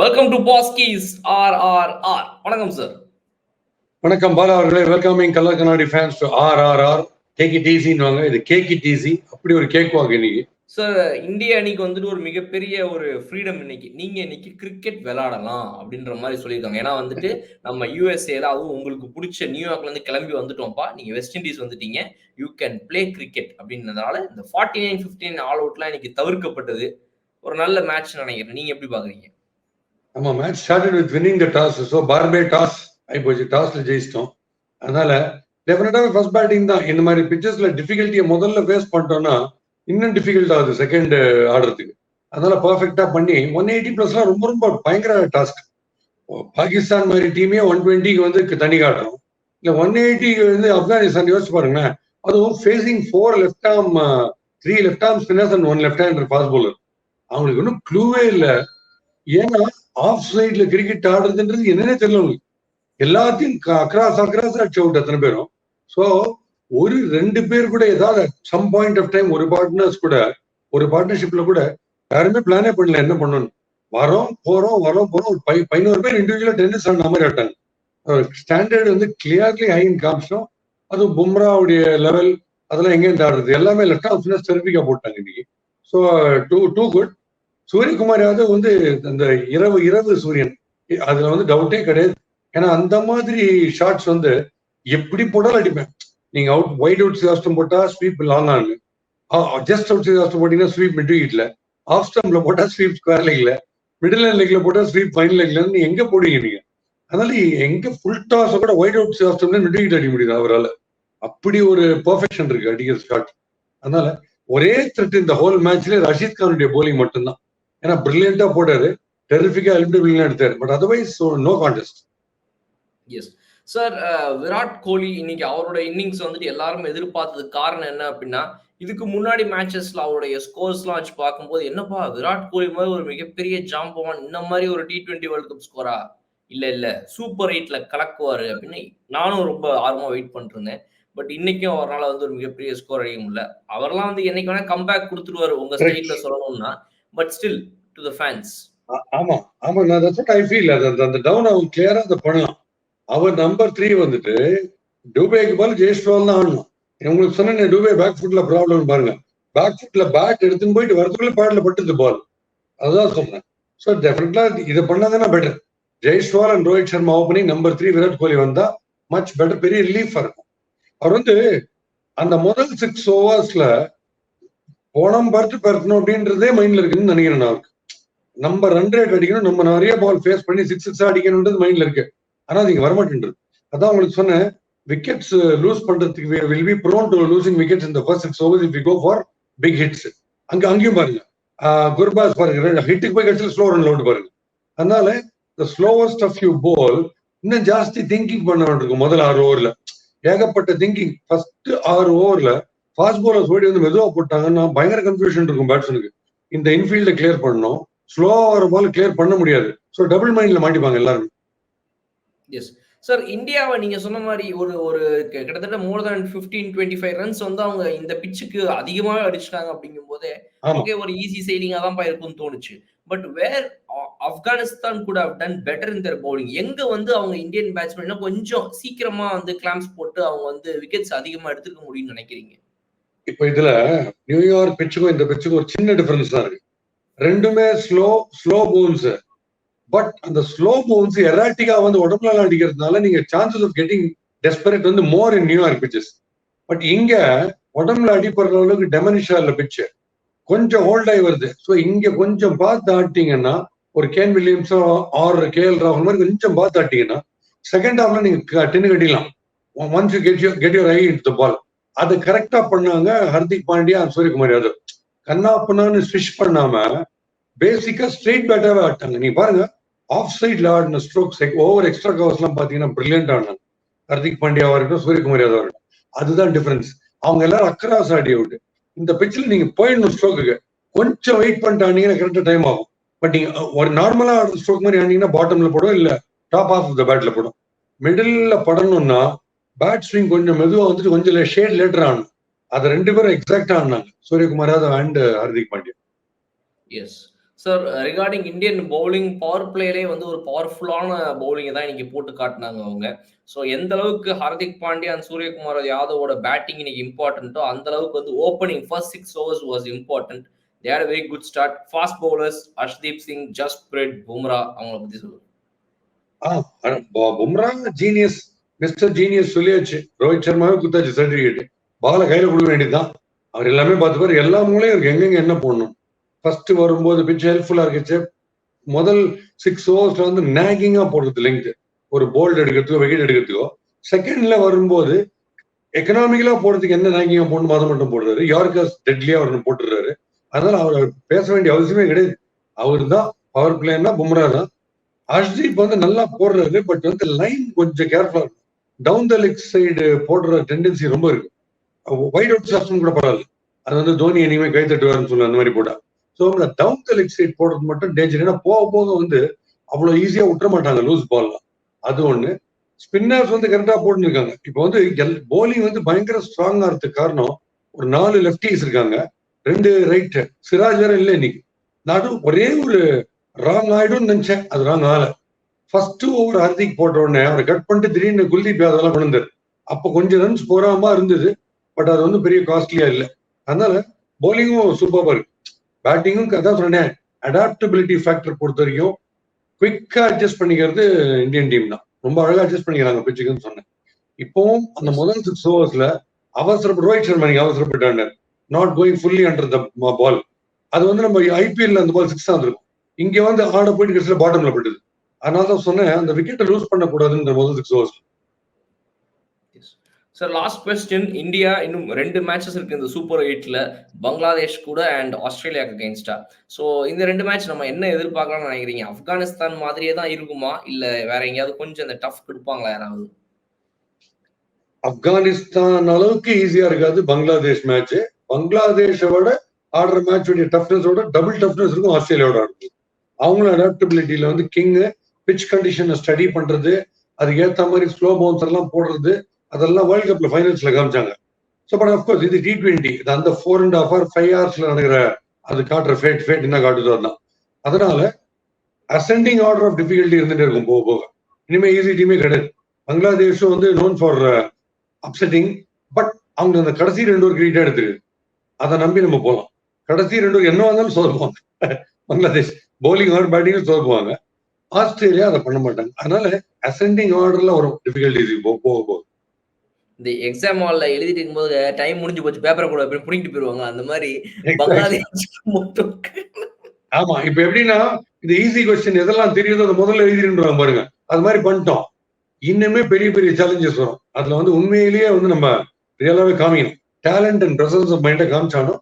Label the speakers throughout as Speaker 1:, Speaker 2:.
Speaker 1: Welcome to பாஸ்கீஸ் R R R வணக்கம் sir
Speaker 2: வணக்கம் பாலா அவர்களே. வெல்கமிங் கலர் கண்ணாடி fans to R R R take it ஈஸின்னு இது கேக் இட் ஈஸி அப்படி ஒரு கேக் வாங்க இன்னைக்கு.
Speaker 1: சார் இந்திய அணிக்கு வந்துட்டு ஒரு மிகப்பெரிய ஒரு ஃப்ரீடம் இன்னைக்கு. நீங்க இன்னைக்கு கிரிக்கெட் விளையாடலாம் அப்படின்ற மாதிரி சொல்லியிருக்காங்க. ஏன்னா வந்துட்டு நம்ம யூஎஸ்ஏல அதுவும் உங்களுக்கு பிடிச்ச நியூயார்க்ல இருந்து கிளம்பி வந்துட்டோம்ப்பா. நீங்க வெஸ்ட் இண்டீஸ் வந்துட்டீங்க. யூ கேன் பிளே கிரிக்கெட் அப்படின்றதால இந்த forty nine fifty nine all அவுட்லாம் இன்னைக்கு தவிர்க்கப்பட்டது. ஒரு நல்ல மேட்ச் நினைக்கிறேன். நீங்க எப்படி பாக்குறீங்க?
Speaker 2: ஆமா match started with winning the toss so பார்பே toss ஆகி போச்சு டாஸ்ல ஜெயிச்சிட்டோம். அதனால டெஃபினட்டாக ஃபர்ஸ்ட் பேட்டிங் தான். இந்த மாதிரி பிக்சர்ஸ்ல டிஃபிகல்ட்டியை முதல்ல ஃபேஸ் பண்ணிட்டோம்னா இன்னும் டிஃபிகல்ட் ஆகுது செகண்ட் ஆடுறதுக்கு. அதனால பர்ஃபெக்டா பண்ணி ஒன் எயிட்டி பிளஸ்லாம் ரொம்ப ரொம்ப பயங்கர டாஸ்க் பாகிஸ்தான் மாதிரி டீமே ஒன் டுவெண்ட்டிக்கு வந்து தனி காட்டுறோம் இல்ல ஒன் எயிட்டிக்கு வந்து ஆப்கானிஸ்தான் யோசிச்சு பாருங்களேன். அதுவும் facing four left arm three left arm spinners and one left hander fast bowler அவங்களுக்கு ஒன்றும் க்ளூவே இல்லை. ஏன்னா ஆஃப் சைட்ல கிரிக்கெட் ஆடுறதுன்றது என்னன்னே தெரியல உங்களுக்கு. எல்லாத்தையும் அக்ராஸ் அக்ராஸ் அடிச்சு அவுட் அத்தனை பேரும். ஸோ ஒரு ரெண்டு பேர் கூட ஏதாவது சம் பாயிண்ட் ஆஃப் டைம் ஒரு பார்ட்னர்ஸ் கூட ஒரு பார்ட்னர்ஷிப்ல கூட யாருமே பிளானே பண்ணல என்ன பண்ணணும். வரோம் போறோம் வரோம் போறோம் ஒரு பை பதினோரு பேர் இண்டிவிஜுவலா டென்னிஸ் ஆன மாதிரி ஆட்டாங்க ஸ்டாண்டர்ட் வந்து கிளியர்லி ஹைன் காமிச்சோம் அதுவும் பும்ராவுடைய லெவல் அதெல்லாம் எங்கேருந்து ஆடுறது? எல்லாமே லெஃப்ட் ஆஃப் டெரிபிக்கா போட்டாங்க இன்னைக்கு. So too too good Suryakumar Yadav வந்து அந்த இரவு இரவு சூரியன். அதுல வந்து டவுட்டே கிடையாது. ஏன்னா அந்த மாதிரி ஷாட்ஸ் வந்து எப்படி போட்டாலும் அடிப்பேன். நீங்க அவுட் ஒயிட் அவுட் சிதாஸ்டம் போட்டா ஸ்வீப் லாங் ஆனு. ஜஸ்ட் அவுட் சிதாஸ்டம் போட்டீங்கன்னா ஸ்வீப் மிட் வீட்ல ஆஃப் ஸ்டம்ப்ல போட்டா ஸ்வீப் ஸ்கொயர் லெக்ல மிடில் லைன் லெக்ல போட்டா ஸ்வீப் ஃபைனல் லெக்ல நீ எங்க போடுவீங்க நீங்க? அதனால எங்க ஃபுல் டாஸ் கூட ஒயிட் அவுட் சிதாஸ்டம்ல மிட் வீட் அடிக்க முடியுது அவரால். அப்படி ஒரு பர்ஃபெக்ஷன் இருக்கு அடிக்கிற ஷாட் அதனால ஒரே த்ரெட் இந்த ஹோல் மேட்ச்ல ரஷீத் கானுடைய போலிங் மட்டும்தான். ஏன்னா பிரில்லியண்டா போட்டாரு. டெரிஃபிக்கா எலிமினபிள் எடுத்தாரு. But otherwise no contest
Speaker 1: yes sir Virat Kohli இன்னைக்கு அவரோட இன்னிங்ஸ் வந்துட்டு எல்லாரும் எதிர்பார்த்ததுக்கு காரணம் என்ன அப்படின்னா இதுக்கு முன்னாடி மேட்சஸ்ல அவருடைய ஸ்கோர்ஸ்லாம் வச்சு பார்க்கும்போது என்னப்பா விராட் கோலி மாதிரி ஒரு மிகப்பெரிய ஜாம்பவான் இந்த மாதிரி ஒரு டி டுவெண்ட்டி வேர்ல்ட் கப் ஸ்கோரா இல்ல இல்ல. சூப்பர் எயிட்ல கலக்குவாரு அப்படின்னு நானும் ரொம்ப ஆர்வமா வெயிட் பண்ணிட்டு இருந்தேன் பட் இன்னைக்கும் அவரால் வந்து ஒரு மிகப்பெரிய ஸ்கோர் அடிக்க முடியல. அவர்லாம் வந்து என்னைக்கு வேணா கம்பேக் கொடுத்துருவாரு. உங்க ஸ்டைல்ல சொல்லணும்னா but still to the fans
Speaker 2: ஆமா ஆமா நான் தட்ஸ் வாட் ஐ ஃபீல் அது அந்த டவுன் அவன் கிளியரா அதை பண்ணலாம். அவர் நம்பர் த்ரீ வந்துட்டு டூபேக்கு போல ஜெயஸ்வால் தான் ஆடணும். உங்களுக்கு சொன்னேன் டூபே பேக் ஃபுட்ல ப்ராப்ளம் பாருங்க. பேக் ஃபுட்ல பேட் எடுத்துன்னு போயிட்டு வரதுக்குள்ள பேட்ல பட்டுது பால் அதுதான் சொன்னேன் ஸோ டெஃபினெட்லா இதை பண்ணாதானே better Jaiswal and Rohit Sharma opening number three Virat Kohli வந்தா மச் பெட்டர் பெரிய ரிலீஃபா இருக்கும். அவர் வந்து அந்த முதல் சிக்ஸ் ஓவர்ஸ்ல போனம் பார்த்து பரத்தணும் அப்படின்றதே மைண்ட்ல இருக்குன்னு நினைக்கிறேன் அவருக்கு நம்ம ரன் ரேட் அடிக்கணும் நம்ம நிறைய பால் ஃபேஸ் பண்ணி சிக்ஸ் சிக்ஸ் அடிக்கணும்ன்றது மைண்ட்ல இருக்கு. ஆனா அது இங்க வரமாட்டேன்றது. அதான் உங்களுக்கு சொன்னேன் விக்கெட்ஸ் லூஸ் பண்றதுக்கு will be prone to losing wickets இந்த first six overs if go for big hits அங்க அங்கேயும் பாருங்க. குர்பாஸ் பாருங்க ஹிட்டுக்கு போய் கட்சியில் ஸ்லோ ரன் லோட் பாருங்க. அதனால the slowest of you ball இன்னும் ஜாஸ்தி திங்கிங் பண்ண வேண்டியிருக்கும் முதல் ஆறு ஓவர்ல ஏகப்பட்ட திங்கிங் ஃபர்ஸ்ட் ஆறு ஓவர்ல ஃபாஸ்ட் பாலர்ஸ் ஓடி வந்து மெதுவா போட்டாங்கன்னா பயங்கர கன்ஃபியூஷன் இருக்கும் பேட்ஸ்மனுக்கு இந்த இன்ஃபீல்ட கிளியர் பண்ணணும். ஸ்லோவா வர பால் கிளியர் பண்ண முடியாது. ஸோ டபுள் மைண்ட்ல மாட்டிப்பாங்க எல்லாரும்.
Speaker 1: எஸ் சார் இந்தியாவை நீங்க சொன்ன மாதிரி ஒரு ஒரு கிட்டத்தட்ட more than fifteen twenty five runs வந்து அவங்க இந்த பிச்சுக்கு அதிகமாவே அடிச்சிட்டாங்க அப்படிங்கும் போதே ஓகே ஒரு ஈஸி சைலிங்கா தான் இருக்கும்னு தோணுச்சு. பட் வேர் ஆப்கானிஸ்தான் கூட done better in their bowling எங்க வந்து அவங்க இந்தியன் பேட்ஸ்மேன் கொஞ்சம் சீக்கிரமா வந்து கிளாம்ஸ் போட்டு அவங்க வந்து விக்கெட்ஸ் அதிகமா எடுத்துக்க முடியும்னு நினைக்கிறீங்க?
Speaker 2: இப்ப இதுல நியூயார்க் பிச்சுக்கும் இந்த பிச்சுக்கும் ஒரு சின்ன டிஃபரன்ஸ் தான் இருக்கு. ரெண்டுமே ஸ்லோ ஸ்லோ போன்ஸ் பட் அந்த ஸ்லோ போன்ஸ் எராட்டிக்கா வந்து உடம்புல அடிக்கிறதுனால நீங்க சான்சஸ் ஆஃப் கெட்டிங் டெஸ்பரேட் வந்து more in New York pitches but இங்க உடம்புல அடிப்படுற அளவுக்கு டெமனிஷா இல்ல பிச்சு கொஞ்சம் ஹோல்ட் ஆகி வருது. ஸோ இங்க கொஞ்சம் பார்த்து ஆட்டிங்கன்னா ஒரு கேன் வில்லியம்ஸோ ஆர் கே எல் ராகுல் மாதிரி கொஞ்சம் பார்த்து ஆட்டிங்கன்னா செகண்ட் ஹாஃப்ல நீங்க டென்னு கட்டிடலாம். Once you get you get your eye in the ball அதை கரெக்டா பண்ணாங்க ஹர்திக் பாண்டியா சூரியகுமார். யாதவ் கண்ணா பண்ணான்னு ஸ்விஷ் பண்ணாம பேசிக்கா ஸ்ட்ரெயிட் பேட்டாவே ஆட்டாங்க. நீ பாருங்க ஆஃப் சைட்ல ஆடின ஸ்ட்ரோக்ஸ் ஓவர் எக்ஸ்ட்ரா கவர்ஸ் எல்லாம் பாத்தீங்கன்னா பிரில்லியன்ட் ஆனாங்க ஹர்திக் பாண்டியாவா இருக்கட்டும் சூரியகுமார் யாதவ் இருக்கட்டும் அதுதான் டிஃபரன்ஸ் அவங்க எல்லாரும் அக்ராஸ் ஆடி அவுட் இந்த பிச்சில் நீங்க போயிடணும் ஸ்ட்ரோக்குக்கு கொஞ்சம் வெயிட் பண்ணிட்டு ஆனீங்கன்னா கரெக்டா டைம் ஆகும். பட் நீங்க ஒரு நார்மலா ஆடுற ஸ்ட்ரோக் மாதிரி ஆனீங்கன்னா பாட்டம்ல போடும் இல்ல டாப் ஆஃப் த பேட்ல போடும் மிடில்ல படணும்னா பேட் ஸ்விங் கொஞ்சம் மெதுவா வந்துட்டு கொஞ்சம் ஷேட் லேட்டர் ஆகணும் அதை ரெண்டு பேரும் எக்ஸாக்டா ஆனாங்க. Suryakumar Yadav and Hardik Pandya.
Speaker 1: Yes sir regarding Indian bowling power பிளேலே வந்து ஒரு பவர்ஃபுல்லான பவுலிங்கை தான் இன்னைக்கு போட்டு காட்டினாங்க அவங்க. ஸோ எந்த அளவுக்கு ஹார்திக் பாண்டியா அண்ட் சூரியகுமார் யாதவோட பேட்டிங் இன்னைக்கு இம்பார்ட்டன்ட்டோ அந்த அளவுக்கு வந்து opening first six overs was important they are very good start fast bowlers Arshdeep Singh just bread Bumrah அவங்கள பத்தி சொல்லுங்க.
Speaker 2: பும்ரா ஜீனியஸ் மிஸ்டர் ஜீனியஸ் சொல்லியாச்சு. ரோஹித் சர்மாவே குத்தாச்சு சர்டிபிகேட் பால கையில கொடுக்க வேண்டியதுதான். அவர் எல்லாமே பார்த்துப்பாரு எல்லா மூலையும் இருக்கு. எங்கெங்க என்ன போடணும்? ஃபர்ஸ்ட் வரும்போது பிச்சு ஹெல்ப்ஃபுல்லா இருக்குச்சு முதல் சிக்ஸ் ஓவர்ஸ்ல வந்து நேகிங்கா போடுறது லெங்க் ஒரு போல்ட் எடுக்கிறதுக்கோ விக்கெட் எடுக்கிறதுக்கோ. செகண்ட்ல வரும்போது எக்கனாமிக்கலா போடுறதுக்கு என்ன நேகிங்கா போடணும் அதை மட்டும் போடுறாரு. யார்கஸ் டெட்லியா அவர் போட்டுறாரு அதனால அவர் பேச வேண்டிய அவசியமே கிடையாது. அவர் தான் பவர் பிளேன்னா பும்ரா தான் அஷ்தீப் வந்து நல்லா போடுறாரு பட் வந்து லைன் கொஞ்சம் கேர்ஃபுல்லா இருக்கும் டவுன் த லெக் சைடு போடுற டெண்டன்சி ரொம்ப இருக்கு. ஒயிட் அவுட் சாப்ஷன் கூட பரவாயில்ல அது வந்து தோனி இனிமே கை தட்டுவாருன்னு சொல்லு அந்த மாதிரி போட்டா. So down the leg side போடுறது மட்டும் டேஞ்சர் ஏன்னா போக போக வந்து அவ்வளோ ஈஸியாக விட்டுற மாட்டாங்க லூஸ் பால்லாம் அது ஒன்று ஸ்பின்னர்ஸ் வந்து கரெக்டாக போட்டுருக்காங்க. இப்போ வந்து எல் போலிங் வந்து பயங்கர ஸ்ட்ராங் ஆகிறதுக்கு காரணம் ஒரு நாலு லெஃப்டிஸ் இருக்காங்க. ரெண்டு ரைட்டு சிராஜ் வேற இல்லை இன்னைக்கு. நான் ஒரே ஒரு ராங் ஆயிடும்னு நினைச்சேன். அது ராங் ஆலை ஃபர்ஸ்ட் ஓவர் ஹார்திக் போட்ட உடனே அவரை கட் பண்ணிட்டு திடீர்னு குல்தீப் யாதவெல்லாம் வந்தாரு அப்போ கொஞ்சம் ரன்ஸ் போறாம இருந்தது பட் அது வந்து பெரிய காஸ்ட்லியா இல்லை. அதனால போலிங்கும் சூப்பரா இருக்கு. பேட்டிங்கும் அதான் சொன்னேன் அடாப்டபிலிட்டி ஃபேக்டர் பொறுத்த வரைக்கும் குவிக்கா அட்ஜஸ்ட் பண்ணிக்கிறது இந்தியன் டீம் தான். ரொம்ப அழகா அட்ஜஸ்ட் பண்ணிக்கிறாங்க பிச்சுக்குன்னு சொன்னேன். இப்பவும் அந்த முதல் சிக்ஸ் ஓவர்ஸ்ல அவசரப்பட்டு ரோஹித் சர்மா நீங்க அவசரப்பட்டாங்க not going fully under the ball அது வந்து நம்ம ஐபிஎல்ல அந்த பால் சிக்ஸ் தான் இருக்கும் இங்க வந்து ஆட போயிட்டு கடைசியில் பாட்டம்ல பட்டுது அதனால தான் சொன்னேன் அந்த விக்கெட்டை லூஸ் பண்ணக்கூடாதுன்ற முதல் six overs
Speaker 1: sir last question India இன்னும் ரெண்டு மேட்சஸ் இருக்கு இந்த சூப்பர் எயிட்ல பங்களாதேஷ் கூட அண்ட் ஆஸ்திரேலியாக்கு அகேன்ஸ்டா ஸோ இந்த ரெண்டு மேட்ச் நம்ம என்ன எதிர்பார்க்கலாம்னு நினைக்கிறீங்க? ஆப்கானிஸ்தான் மாதிரியே தான் இருக்குமா? இல்ல வேற எங்கேயாவது கொஞ்சம் இந்த டஃப் கொடுப்பாங்களா யாராவது?
Speaker 2: ஆப்கானிஸ்தான் அளவுக்கு ஈஸியா இருக்காது பங்களாதேஷ் மேட்ச் பங்களாதேஷோட ஆடுற மேட்சோட டஃப்னஸோட டபுள் டஃப்னஸ் இருக்கும் ஆஸ்திரேலியாவோட ஆடுறது. அவங்களும் அடாப்டபிலிட்டியில வந்து கிங் பிச் கண்டிஷனை ஸ்டடி பண்றது அதுக்கு ஏத்த மாதிரி ஸ்லோ பவுன்சர் எல்லாம் போடுறது அதெல்லாம் வேர்ல்ட் கப்ல ஃபைனல்ஸ்ல காமிச்சாங்க. ஸோ பட் அஃப்கோர்ஸ் இது டி ட்வெண்ட்டி இது அந்த four and half or five ஹவர்ஸ்ல நடக்கிற அது காட்டுற ஃபேட் ஃபேட் என்ன காட்டுதோ தான் அதனால அசெண்டிங் ஆர்டர் ஆஃப் டிஃபிகல்ட்டி இருந்துட்டே இருக்கும் போக போக. இனிமே ஈஸி டீமே கிடையாது. பங்களாதேஷும் வந்து நோன் ஃபார் அப்செட்டிங் பட் அவங்க அந்த கடைசி ரெண்டு ஒரு கிரீட்டா எடுத்துருக்கு அதை நம்பி நம்ம போகலாம் கடைசி ரெண்டு என்ன வந்தாலும் சோதுவாங்க பங்களாதேஷ். பவுலிங் ஆர் பேட்டிங்கும் சோதுவாங்க ஆஸ்திரேலியா அதை பண்ண மாட்டாங்க. அதனால அசெண்டிங் ஆர்டர்ல வரும் டிஃபிகல்டிஸ் போக போக.
Speaker 1: இந்த எக்ஸாம் ஹால்ல எழுதிட்டு இருக்கும்போது டைம் முடிஞ்சு போச்சு பேப்பரை கூட அப்படி புடிங்கிட்டு போயிருவாங்க. அந்த மாதிரி
Speaker 2: ஆமா இப்ப எப்படின்னா இந்த ஈஸி கொஸ்டின் எதெல்லாம் தெரியுதோ அதை முதல்ல எழுதிருன்றாங்க பாருங்க. அது மாதிரி பண்ணிட்டோம். இன்னுமே பெரிய பெரிய சேலஞ்சஸ் வரும். அதுல வந்து உண்மையிலேயே வந்து நம்ம ரியலாவே காமிக்கணும். டேலண்ட் அண்ட் பிரசன்ஸ் ஆஃப் மைண்டை காமிச்சாலும்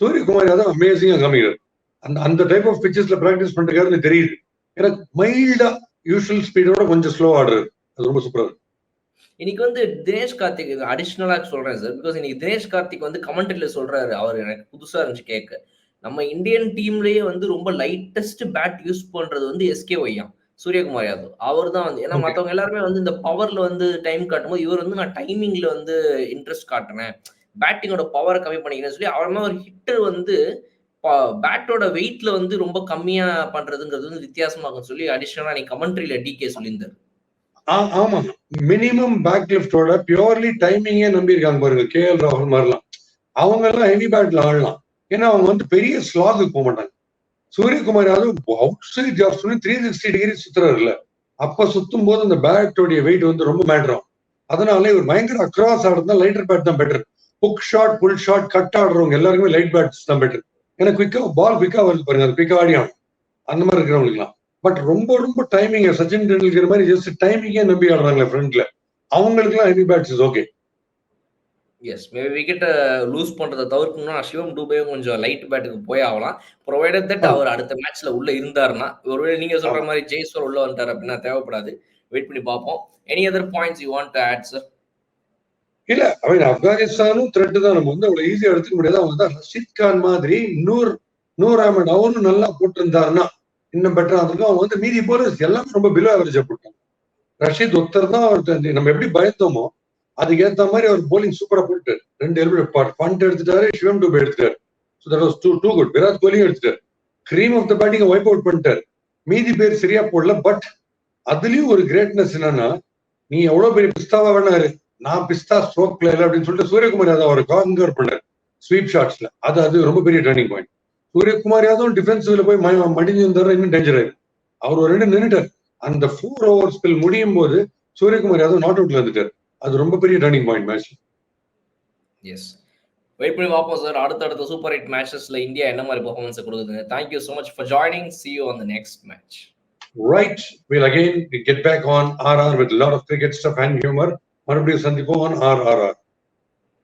Speaker 2: சூரியகுமார் யாதவ் அமேசிங்கா காமிக்கிறார். அந்த அந்த டைப் ஆஃப் பிச்சர்ஸ்ல பிராக்டிஸ் பண்றதுக்காக தெரியுது. எனக்கு மைல்டா யூஸ்வல் ஸ்பீடோட கொஞ்சம் ஸ்லோ ஆடுறது. அது ரொம்ப சூப்பரா இருக்கு.
Speaker 1: இன்னைக்கு வந்து தினேஷ் கார்த்திக் அடிஷ்னலா சொல்றேன் சார் பிகாஸ் இன்னைக்கு தினேஷ் கார்த்திக் வந்து கமெண்ட்ரியில சொல்றாரு. அவர் எனக்கு புதுசா இருந்துச்சு கேட்க. நம்ம இந்தியன் டீம்லயே வந்து ரொம்ப லைட்டஸ்ட் பேட் யூஸ் பண்றது வந்து எஸ்கே ஒய்யாம் சூரியகுமார் யாதவ். அவர் தான் வந்து ஏன்னா மத்தவங்க எல்லாருமே வந்து இந்த பவர்ல வந்து டைம் காட்டும்போது இவர் வந்து நான் டைமிங்ல வந்து இன்ட்ரெஸ்ட் காட்டுறேன். பேட்டிங்கோட பவரை கம்மி பண்ணிக்கிறேன்னு சொல்லி அவர் ஒரு ஹிட்டர் வந்து பேட்டோட வெயிட்ல வந்து ரொம்ப கம்மியா பண்றதுங்கிறது வந்து வித்தியாசமாக சொல்லி அடிஷனலா நீ கமெண்ட்ரியில டிகே சொல்லியிருந்தாரு.
Speaker 2: ஆமா. மினிமம் பேக் லிஃப்டோட பியூர்லி டைமிங்கே நம்பி இருக்காங்க பாருங்க. கே எல் ராகுல் மாதிரிலாம் அவங்க எல்லாம் ஹெவி பேட்ல ஆடலாம். ஏன்னா அவங்க வந்து பெரிய ஸ்லாகுக்கு போக மாட்டாங்க. Suryakumar Yadav outside off சொல்லி த்ரீ சிக்ஸ்டி டிகிரி சுத்துறாருல அப்ப சுத்தும் போது அந்த பேட்டோடைய வெயிட் வந்து ரொம்ப மேட்ரும் அதனால இவர் பயங்கர அக்ராஸ் ஆடுறதுனா லைட்டர் பேட் தான் better hook shot pull shot cut ஆடுறவங்க எல்லாருக்குமே லைட் பேட்ஸ் தான் பெட்டர் ஏன்னா குவிக்கா பால் குவிக்கா வருது பாருங்க அது குவிக்கா ஆடி ஆடும் அந்த மாதிரி இருக்கிறவங்களுக்குலாம் பட் ரொம்ப ரொம்ப டைமிங் சச்சின் டெண்டுல்கர் மாதிரி ஜஸ்ட் டைமிங்கே நம்பி ஆடுறாங்களே ஃப்ரண்ட்ல அவங்களுக்குலாம் heavy bats is okay
Speaker 1: yes maybe விக்கெட்டை லூஸ் பண்றதை தவிர்க்கணும்னா சிவம் டூபேவும் கொஞ்சம் லைட் பேட்டுக்கு போய் ஆகலாம். ப்ரொவைடட் தட் அவர் அடுத்த மேட்ச்ல உள்ள இருந்தாருன்னா ஒருவேளை நீங்க சொல்ற மாதிரி ஜெய்ஸ்வர் உள்ள வந்துட்டார் அப்படின்னா தேவைப்படாது. வெயிட் பண்ணி பார்ப்போம். Any other points you want add sir
Speaker 2: இல்ல ஐ மீன் ஆப்கானிஸ்தானும் த்ரெட் தான். நம்ம வந்து அவ்வளவு ஈஸியா எடுத்துக்க முடியாது. அவங்க தான் ரஷித் கான் மாதிரி நூர் நூர் அஹமட் அவரும் நல்லா போட்டிருந்தாருன்னா இன்னும் பெட்டரா இருந்திருக்கும். அவங்க வந்து மீதி போல எல்லாமே ரொம்ப பிலோ ஆவரேஜா போட்டாங்க ரஷீத் ஒத்தர் தான் அவர் நம்ம எப்படி பயந்தோமோ அதுக்கு ஏத்த மாதிரி அவர் போலிங் சூப்பரா போட்டு ரெண்டு எல்பி பண்ட் எடுத்துட்டாரு சிவம் டூப் எடுத்துட்டாரு. So that was too too good Virat கோலியும் எடுத்துட்டாரு. Cream of the batting wipe out பண்ணிட்டாரு. மீதி பேர் சரியா போடல பட் அதுலயும் ஒரு கிரேட்னஸ் என்னன்னா நீ எவ்வளவு பெரிய பிஸ்தாவா வேணா இரு நான் பிஸ்தா ஸ்ட்ரோக் பிளேயர் அப்படின்னு சொல்லிட்டு சூரியகுமார் யாதவ் அவர் கான்கர் பண்ணார். ஸ்வீப் ஷாட்ஸ்ல அது அது ரொம்ப பெரிய டர்னிங் பாயிண்ட் சூரியகுமார் யாதவ் டிஃபென்சிவ்ல போய் மடிஞ்சு இருந்தாரு இன்னும் டேஞ்சர் ஆயிரு அவர் ஒரு ரெண்டு நின்னுட்டார். அந்த ஃபோர் ஓவர் ஸ்பெல் முடியும் போது சூரியகுமார் யாதவ் நாட் அவுட்ல இருந்துட்டார் அது ரொம்ப பெரிய turning point match
Speaker 1: yes wait பண்ணி பார்ப்போம் சார் அடுத்தடுத்த சூப்பர் ஹிட் மேட்சஸ்ல இந்தியா என்ன மாதிரி performance கொடுக்குதுங்க thank you so much for joining see you on the next match
Speaker 2: Right. We'll again get back on RR with a lot of cricket stuff and humor. மறுபடியும் சந்திப்போம் on RRR.